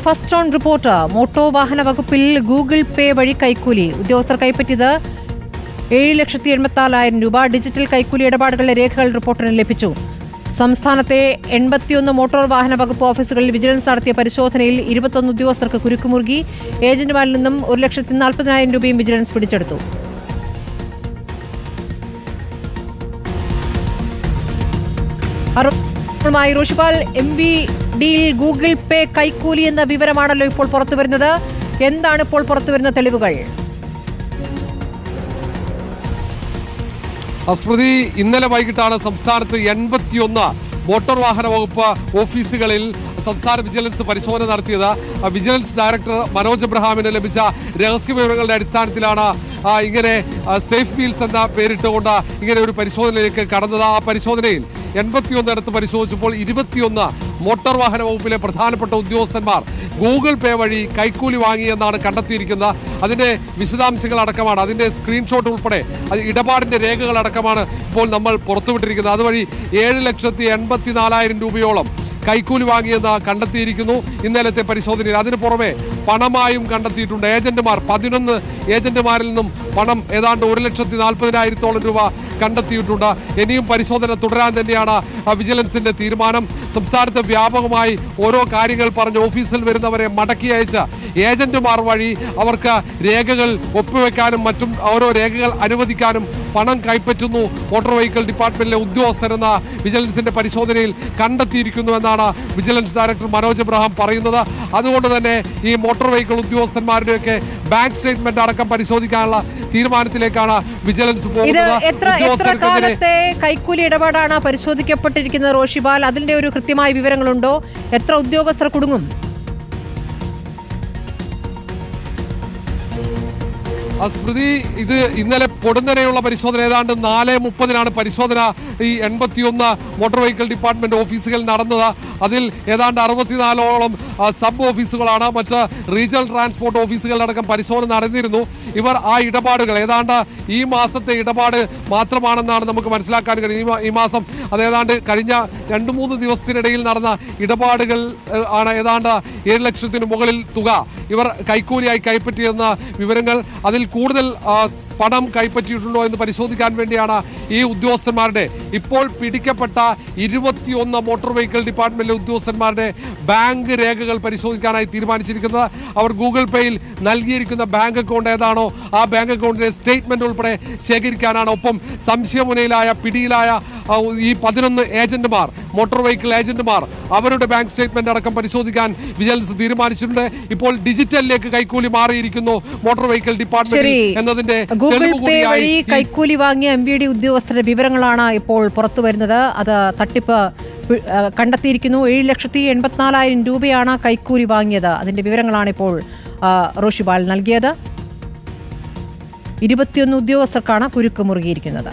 First on report. Motor വാഹന വകുപ്പിൽ Google പേ വഴി കൈക്കൂലി. ഉദ്യോഗസ്ഥർ കൈപ്പറ്റിയത് ഏഴ് ലക്ഷത്തി എൺപത്തിനാലായിരം രൂപ. ഡിജിറ്റൽ കൈക്കൂലി ഇടപാടുകളുടെ രേഖകൾ റിപ്പോർട്ടിന് ലഭിച്ചു. സംസ്ഥാനത്തെ എൺപത്തിയൊന്ന് മോട്ടോർ വാഹന വകുപ്പ് ഓഫീസുകളിൽ വിജിലൻസ് നടത്തിയ പരിശോധനയിൽ ഇരുപത്തൊന്ന് ഉദ്യോഗസ്ഥർക്ക് കുരുക്കുമുറുകി. ഏജന്റുമാരിൽ നിന്നും ഒരു ലക്ഷത്തി നാൽപ്പതിനായിരം രൂപയും വിജിലൻസ് പിടിച്ചെടുത്തു. മായി ഋഷിപാൽ എം വി ഡിയിൽ ഗൂഗിൾ പേ കൈക്കൂലി എന്ന വിവരമാണല്ലോ ഇപ്പോൾ പുറത്തുവരുന്നത്. എന്താണ് ഇപ്പോൾ പുറത്തുവരുന്ന തെളിവുകൾ? സ്മൃതി ഇന്നലെ വൈകിട്ടാണ് സംസ്ഥാനത്ത് എൺപത്തിയൊന്ന് മോട്ടോർ വാഹന വകുപ്പ് ഓഫീസുകളിൽ സംസ്ഥാന വിജിലൻസ് പരിശോധന നടത്തിയത്. വിജിലൻസ് ഡയറക്ടർ മനോജ് എബ്രഹാമിന് ലഭിച്ച രഹസ്യ വിവരങ്ങളുടെ അടിസ്ഥാനത്തിലാണ് ഇങ്ങനെ സേഫ് വീൽസ് എന്ന പേരിട്ടുകൊണ്ട് ഇങ്ങനെ ഒരു പരിശോധനയിലേക്ക് കടന്നത്. ആ പരിശോധനയിൽ എൺപത്തിയൊന്നിടത്ത് പരിശോധിച്ചപ്പോൾ ഇരുപത്തിയൊന്ന് മോട്ടോർ വാഹന വകുപ്പിലെ പ്രധാനപ്പെട്ട ഉദ്യോഗസ്ഥന്മാർ ഗൂഗിൾ പേ വഴി കൈക്കൂലി വാങ്ങിയെന്നാണ് കണ്ടെത്തിയിരിക്കുന്നത്. അതിന്റെ വിശദാംശങ്ങൾ അടക്കമാണ്. അതിന്റെ സ്ക്രീൻഷോട്ട് ഉൾപ്പെടെ അത് ഇടപാടിന്റെ രേഖകൾ അടക്കമാണ് ഇപ്പോൾ നമ്മൾ പുറത്തുവിട്ടിരിക്കുന്നത്. അതുവഴി ഏഴ് ലക്ഷത്തി എൺപത്തി നാലായിരം രൂപയോളം കൈക്കൂലി വാങ്ങിയെന്ന് കണ്ടെത്തിയിരിക്കുന്നു. ഇന്നലത്തെ പരിശോധനയിൽ അതിനു പുറമെ പണമായും കണ്ടെത്തിയിട്ടുണ്ട്. ഏജന്റുമാർ പതിനൊന്ന് ഏജന്റുമാരിൽ നിന്നും പണം ഏതാണ്ട് ഒരു ലക്ഷത്തി നാൽപ്പതിനായിരത്തോളം രൂപ കണ്ടെത്തിയിട്ടുണ്ട്. ഇനിയും പരിശോധന തുടരാൻ തന്നെയാണ് വിജിലൻസിന്റെ തീരുമാനം. സംസ്ഥാനത്ത് വ്യാപകമായി ഓരോ കാര്യങ്ങൾ പറഞ്ഞ് ഓഫീസിൽ വരുന്നവരെ മടക്കി അയച്ച ഏജന്റുമാർ വഴി അവർക്ക് രേഖകൾ ഒപ്പുവെക്കാനും മറ്റും ഓരോ രേഖകൾ അനുവദിക്കാനും പണം കൈപ്പറ്റുന്നു. മോട്ടോർ വെഹിക്കിൾ ഡിപ്പാർട്ട്മെന്റിലെ ഉദ്യോഗസ്ഥരെന്ന വിജിലൻസിന്റെ പരിശോധനയിൽ കണ്ടെത്തിയിരിക്കുന്നുവെന്നാണ് വിജിലൻസ് ഡയറക്ടർ മനോജ് എബ്രഹാം പറയുന്നത്. അതുകൊണ്ട് തന്നെ ഈ മോട്ടോർ വെഹിക്കിൾ ഉദ്യോഗസ്ഥന്മാരുടെയൊക്കെ ബാങ്ക് സ്റ്റേറ്റ്മെന്റ് അടക്കം പരിശോധിക്കാനുള്ള തീരുമാനത്തിലേക്കാണ് വിജിലൻസ് പോകുന്നത്. എത്ര എത്ര കാലത്തെ കൈക്കൂലി ഇടപാടാണ് പരിശോധിക്കപ്പെട്ടിരിക്കുന്നത് റോഷിബാൽ? അതിന്റെ ഒരു കൃത്യമായ വിവരങ്ങളുണ്ടോ? എത്ര ഉദ്യോഗസ്ഥർ കുടുങ്ങും? സ്മൃതി ഇത് ഇന്നലെ പൊടുന്നനെയുള്ള പരിശോധന ഏതാണ്ട് നാല് മുപ്പതിനാണ് പരിശോധന. ഈ എൺപത്തിയൊന്ന് മോട്ടോർ വെഹിക്കിൾ ഡിപ്പാർട്ട്മെന്റ് ഓഫീസുകളിൽ നടന്നത്. അതിൽ ഏതാണ്ട് അറുപത്തിനാലോളം സബ് ഓഫീസുകളാണ് മറ്റ് റീജിയണൽ ട്രാൻസ്പോർട്ട് ഓഫീസുകളിലടക്കം പരിശോധന നടന്നിരുന്നു. ഇവർ ആ ഇടപാടുകൾ ഏതാണ്ട് ഈ മാസത്തെ ഇടപാട് മാത്രമാണെന്നാണ് നമുക്ക് മനസ്സിലാക്കാൻ കഴിയും ഈ മാസം അതേതാണ്ട് കഴിഞ്ഞ രണ്ട് മൂന്ന് ദിവസത്തിനിടയിൽ നടന്ന ഇടപാടുകൾ ആണ് ഏതാണ്ട് ഏഴ് ലക്ഷത്തിന് മുകളിൽ തുക. ഇവർ കൈക്കൂലിയായി കൈപ്പറ്റിയെന്ന വിവരങ്ങൾ അതിൽ കൂടുതൽ പണം കൈപ്പറ്റിയിട്ടുണ്ടോ എന്ന് പരിശോധിക്കാൻ വേണ്ടിയാണ് ഈ ഉദ്യോഗസ്ഥന്മാരുടെ ഇപ്പോൾ പിടിക്കപ്പെട്ട ഇരുപത്തിയൊന്ന് മോട്ടോർ വെഹിക്കിൾ ഡിപ്പാർട്ട്മെന്റിലെ ഉദ്യോഗസ്ഥന്മാരുടെ ബാങ്ക് രേഖകൾ പരിശോധിക്കാനായി തീരുമാനിച്ചിരിക്കുന്നത്. അവർ ഗൂഗിൾ പേയിൽ നൽകിയിരിക്കുന്ന ബാങ്ക് അക്കൗണ്ട് ഏതാണോ ആ ബാങ്ക് അക്കൗണ്ടിന്റെ സ്റ്റേറ്റ്മെന്റ് ഉൾപ്പെടെ ശേഖരിക്കാനാണ്. ഒപ്പം സംശയമുനയിലായ പിടിയിലായ ഈ പതിനൊന്ന് ഏജന്റുമാർ മോട്ടോർ വെഹിക്കിൾ ഏജന്റുമാർ അവരുടെ ബാങ്ക് സ്റ്റേറ്റ്മെന്റ് അടക്കം പരിശോധിക്കാൻ വിജിലൻസ് തീരുമാനിച്ചിട്ടുണ്ട്. ഇപ്പോൾ ഡിജിറ്റലിലേക്ക് കൈക്കൂലി മാറിയിരിക്കുന്നു മോട്ടോർ വെഹിക്കിൾ ഡിപ്പാർട്ട്മെന്റ് എന്നതിന്റെ ഗൂഗിൾ പേ വഴി കൈക്കൂലി വാങ്ങിയ എം ബി ഡി ഉദ്യോഗസ്ഥരുടെ വിവരങ്ങളാണ് ഇപ്പോൾ പുറത്തു വരുന്നത്. അത് തട്ടിപ്പ് കണ്ടെത്തിയിരിക്കുന്നു. ഏഴ് ലക്ഷത്തി എൺപത്തിനാലായിരം രൂപയാണ് കൈക്കൂലി വാങ്ങിയത്. അതിന്റെ വിവരങ്ങളാണ് ഇപ്പോൾ റോഷിബാൽ നൽകിയത്. ഇരുപത്തിയൊന്ന് ഉദ്യോഗസ്ഥർക്കാണ് കുരുക്ക് മുറുകിയിരിക്കുന്നത്.